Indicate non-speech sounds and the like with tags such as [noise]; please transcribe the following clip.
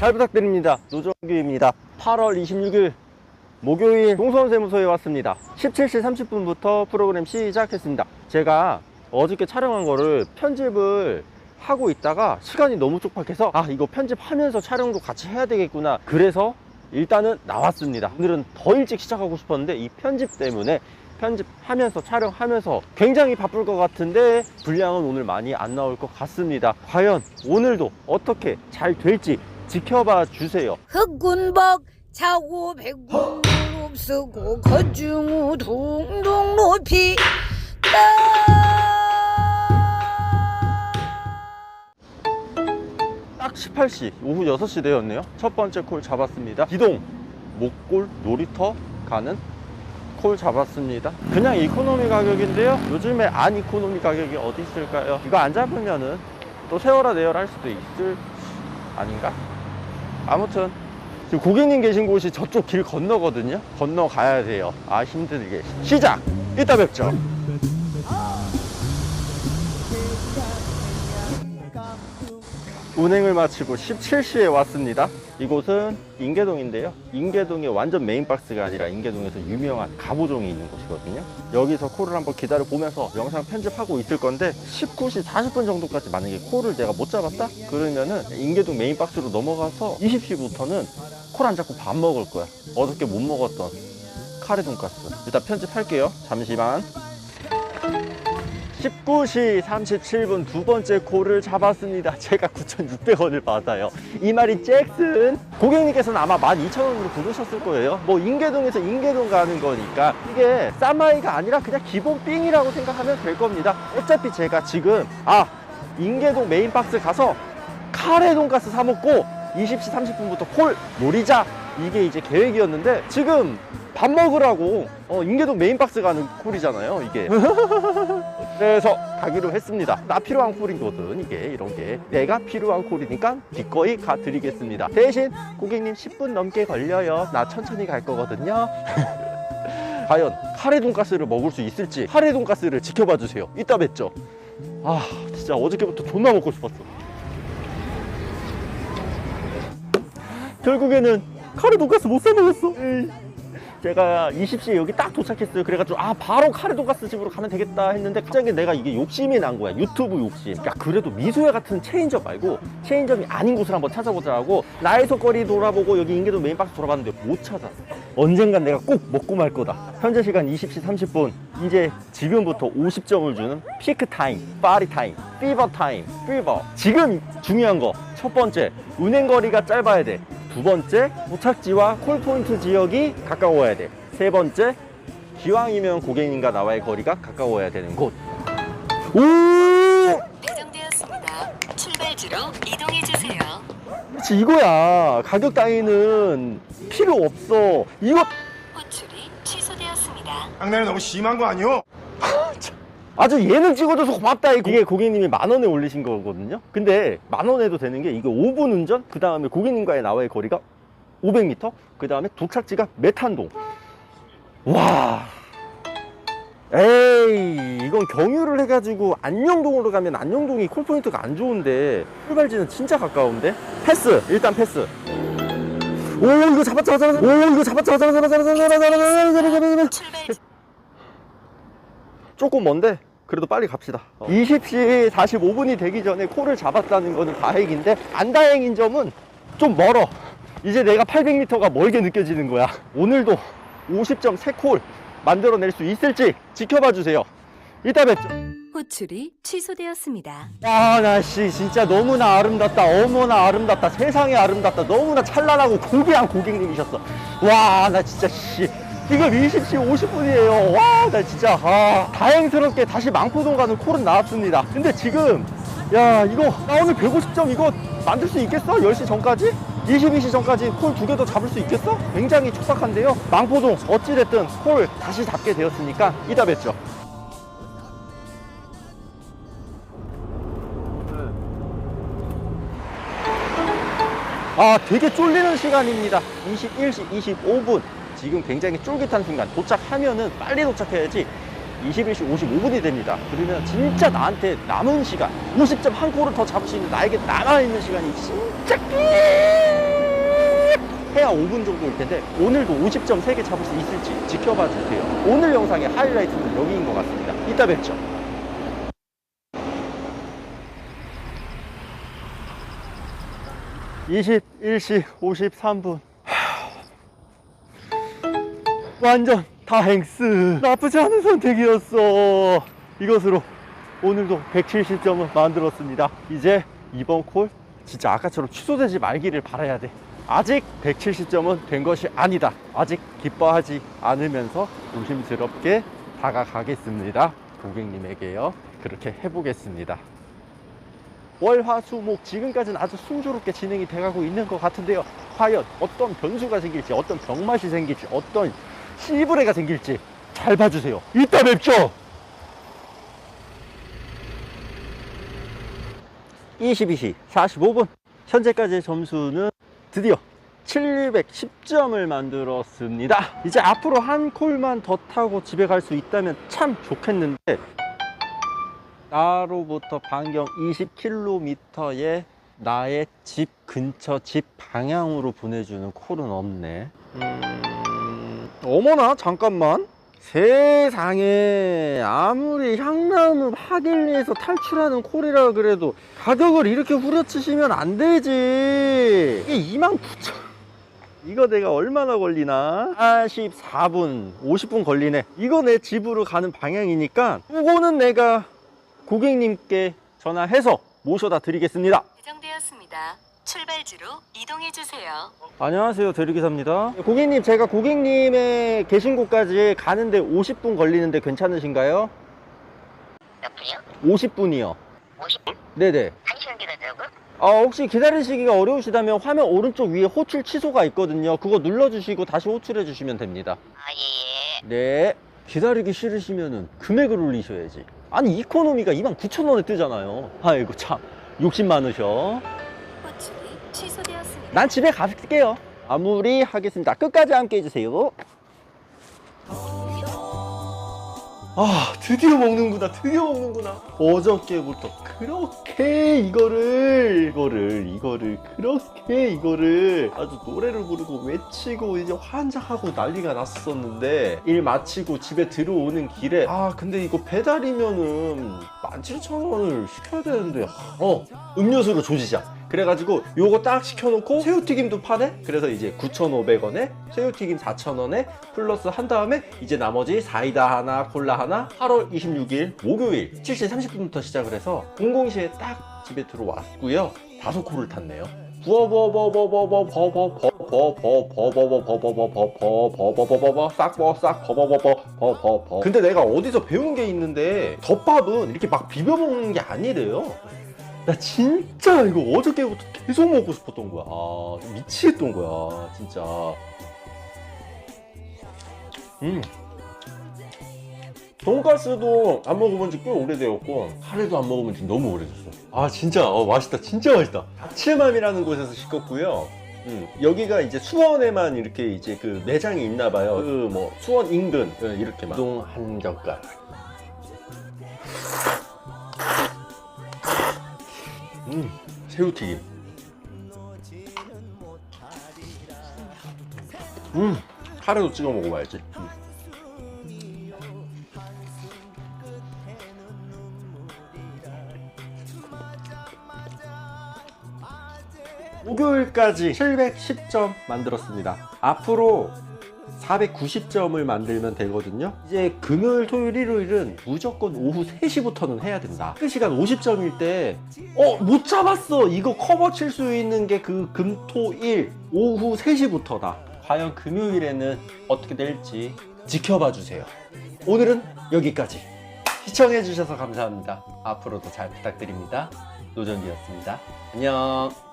잘 부탁드립니다. 노정규입니다. 8월 26일 목요일 동서원세무소에 왔습니다. 17시 30분부터 프로그램 시작했습니다. 제가 어저께 촬영한 거를 편집을 하고 있다가 시간이 너무 촉박해서 아 이거 편집하면서 촬영도 같이 해야 되겠구나 그래서 일단은 나왔습니다 오늘은 더 일찍 시작하고 싶었는데 이 편집 때문에 편집하면서 촬영하면서 굉장히 바쁠 것 같은데 분량은 오늘 많이 안 나올 것 같습니다 과연 오늘도 어떻게 잘 될지 지켜봐 주세요. 흑군박 차고 백군 없쓰고 거중우 둥둥 높이 딱 18시 오후 6시 되었네요. 첫 번째 콜 잡았습니다. 기동 목골 놀이터 가는 콜 잡았습니다. 그냥 이코노미 가격인데요. 요즘에 안 이코노미 가격이 어디 있을까요? 이거 안 잡으면은 또 세워라 내열 할 수도 있을 아닌가 아무튼 지금 고객님 계신 곳이 저쪽 길 건너거든요. 건너 가야 돼요. 아 힘들게. 시작! 이따 뵙죠 운행을 마치고 17시에 왔습니다. 이곳은 인계동인데요. 인계동의 완전 메인 박스가 아니라 인계동에서 유명한 가보종이 있는 곳이거든요. 여기서 콜을 한번 기다려 보면서 영상 편집하고 있을 건데 19시 40분 정도까지 만약에 콜을 내가 못 잡았다? 그러면은 인계동 메인 박스로 넘어가서 20시부터는 콜 안 잡고 밥 먹을 거야. 어저께 못 먹었던 카레 돈가스. 일단 편집할게요. 잠시만. 19시 37분 두 번째 콜을 잡았습니다. [laughs] 제가 9,600원을 받아요. 이 말이 잭슨. 고객님께서는 아마 12,000원으로 부르셨을 거예요. 뭐 인계동에서 인계동 가는 거니까 이게 쌈마이가 아니라 그냥 기본 삥이라고 생각하면 될 겁니다. 어차피 제가 지금 아 인계동 메인 박스 가서 카레 돈가스 사 먹고 20시 30분부터 콜 노리자 이게 이제 계획이었는데 지금 밥 먹으라고 어, 인계동 메인 박스 가는 콜이잖아요 이게 [laughs] 그래서 가기로 했습니다. 나 필요한 콜이거든 이게. 이런 게. 내가 필요한 콜이니까 기꺼이 가드리겠습니다. 대신 고객님 10분 넘게 걸려요. 나 천천히 갈 거거든요. [laughs] 과연 카레 돈가스를 먹을 수 있을지 카레 돈가스를 지켜봐 주세요. 이따 뵙죠. 아 진짜 어저께부터 존나 먹고 싶었어. 결국에는 카레 돈가스 못 사 먹었어. 제가 20시에 여기 딱 도착했어요. 그래가지고 아 바로 카레 돈가스 집으로 가면 되겠다 했는데 갑자기 내가 이게 욕심이 난 거야. 유튜브 욕심. 야 그래도 미소야 같은 체인점 말고 체인점이 아닌 곳을 한번 찾아보자고 나의 속거리 돌아보고 여기 인계동 메인박스 돌아봤는데 못 찾았어. 언젠간 내가 꼭 먹고 말 거다. 현재 시간 20시 30분. 이제 지금부터 50점을 주는 피크 타임, 파리 타임, 피버 타임, 피버. 지금 중요한 거. 첫 번째, 운행 거리가 짧아야 돼. 두 번째, 도착지와 콜포인트 지역이 가까워야 돼. 세 번째, 기왕이면 고객님과 나와의 거리가 가까워야 되는 곳. 오! 배정되었습니다. 출발지로 이동해 주세요. 그렇지, 이거야. 가격 따위는 필요 없어. 이거 호출이 취소되었습니다. 장난이 너무 심한 거 아니오? 아 주 예능 찍어줘서 고맙다. 이게 고객님이 만 원에 올리신 거거든요. 근데 만 원에도 되는 게 이게 5분 운전, 그 다음에 고객님과의 나와의 거리가 500m, 그 다음에 도착지가 메탄동. 와. 에이, 이건 경유를 해가지고 안녕동으로 가면 안녕동이 콜포인트가 안 좋은데 출발지는 진짜 가까운데? 패스, 일단 패스. 오, 이거 잡았자, 잡았자, 오, 이거 잡았자, 잡았자, 잡았자, 잡았자, 잡았자, 잡았자, 잡았자. 출발 조금 먼데 그래도 빨리 갑시다. 20시 45분이 되기 전에 콜을 잡았다는 거는 다행인데 안 다행인 점은 좀 멀어. 이제 내가 800m가 멀게 느껴지는 거야. 오늘도 50점 3콜 만들어낼 수 있을지 지켜봐 주세요. 이따 뵙죠. 호출이 취소되었습니다. 아나씨 진짜 너무나 아름답다. 어머나 아름답다. 세상에 아름답다. 너무나 찬란하고 고귀한 고객님이셨어. 와 나 진짜 씨 지금 20시 50분이에요 와 나 진짜 아 다행스럽게 다시 망포동 가는 콜은 나왔습니다 근데 지금 야 이거 나 오늘 150점 이거 만들 수 있겠어? 10시 전까지? 22시 전까지 콜 두 개 더 잡을 수 있겠어? 굉장히 촉박한데요 망포동 어찌됐든 콜 다시 잡게 되었으니까 이따 뵙죠 아, 되게 쫄리는 시간입니다. 21시 25분. 지금 굉장히 쫄깃한 순간. 도착하면은 빨리 도착해야지 21시 55분이 됩니다. 그러면 진짜 나한테 남은 시간, 50점 한 골을 더 잡을 수 있는 나에게 남아있는 시간이 진짜 끼 해야 5분 정도일 텐데 오늘도 50점 3개 잡을 수 있을지 지켜봐 주세요. 오늘 영상의 하이라이트는 여기인 것 같습니다. 이따 뵙죠. (21시 53분) 완전 다행스. 나쁘지 않은 선택이었어. 이것으로 오늘도 170점을 만들었습니다. 이제 이번 콜 진짜 아까처럼 취소되지 말기를 바라야 돼. 아직 170점은 된 것이 아니다. 아직 기뻐하지 않으면서 조심스럽게 다가가겠습니다. 고객님에게요. 그렇게 해보겠습니다. 월화수목 지금까지는 아주 순조롭게 진행이 돼가고 있는 것 같은데요. 과연 어떤 변수가 생길지 어떤 병맛이 생길지 어떤 씨부레가 생길지 잘 봐주세요. 이따 뵙죠. 22시 45분. 현재까지의 점수는 드디어 710점을 만들었습니다. 이제 앞으로 한 콜만 더 타고 집에 갈 수 있다면 참 좋겠는데 나로부터 반경 20km의 나의 집 근처 집 방향으로 보내주는 콜은 없네. 음... 어머나 잠깐만. 세상에. 아무리 향나무 파길리에서 탈출하는 콜이라 그래도 가격을 이렇게 후려치시면 안 되지. 이게 29,000 이거 내가 얼마나 걸리나? 44분 50분 걸리네. 이거 내 집으로 가는 방향이니까 이거는 내가 고객님께 전화해서 모셔다 드리겠습니다 예정되었습니다. 출발지로 이동해 주세요. 안녕하세요 대리기사입니다 고객님 제가 고객님의 계신 곳까지 가는데 50분 걸리는데 괜찮으신가요? 몇 분이요? 50분이요 50분? 네네 한 시간 기다리라고? 아, 혹시 기다리시기가 어려우시다면 화면 오른쪽 위에 호출 취소가 있거든요 그거 눌러주시고 다시 호출해 주시면 됩니다 아, 예, 예. 네 기다리기 싫으시면은 금액을 올리셔야지 아니 이코노미가 29,000원에 뜨잖아요 아이고 참 욕심 많으셔 취소되었습니다. 난 집에 갈게요. 마무리 하겠습니다. 끝까지 함께 해주세요. 아, 드디어 먹는구나. 드디어 먹는구나. 어저께부터 그렇게 이거를, 이거를, 이거를, 그렇게 이거를 아주 노래를 부르고 외치고 이제 환장하고 난리가 났었는데 일 마치고 집에 들어오는 길에 아, 근데 이거 배달이면은 17,000원을 시켜야 되는데 어, 음료수로 조지자. 그래가지고 요거 딱 시켜놓고 새우튀김도 파네? 그래서 이제 9,500원에 새우튀김 4,000원에 플러스 한 다음에 이제 나머지 사이다 하나 콜라 하나 8월 26일 목요일 7시 30분부터 시작을 해서 00시에 딱 집에 들어왔고요 다섯 콜을 탔네요 아니래요. 나 진짜 이거 어저께부터 계속 먹고 싶었던 거야. 아, 미치겠던 거야, 진짜. 음. 돈가스도 안 먹어본 지 꽤 오래되었고 카레도 안 먹어본 지 너무 오래됐어. 아 진짜 어, 맛있다, 진짜 맛있다. 다칠맘이라는 곳에서 시켰고요. 음, 여기가 이제 수원에만 이렇게 이제 그 매장이 있나 봐요. 그 뭐 수원 인근 어, 이렇게만. 우동 한 젓갈. 음, 새우튀김. 음, 카레도 찍어 먹어봐야지. 음. 목요일까지 710점 만들었습니다. 앞으로 490점을 만들면 되거든요. 이제 금요일, 토요일, 일요일은 무조건 오후 3시부터는 해야 된다. 그 시간 50점일 때, 어, 못 잡았어! 이거 커버 칠 수 있는 게 그 금, 토, 일, 오후 3시부터다. 과연 금요일에는 어떻게 될지 지켜봐 주세요. 오늘은 여기까지. 시청해 주셔서 감사합니다. 앞으로도 잘 부탁드립니다. 노정기였습니다. 안녕.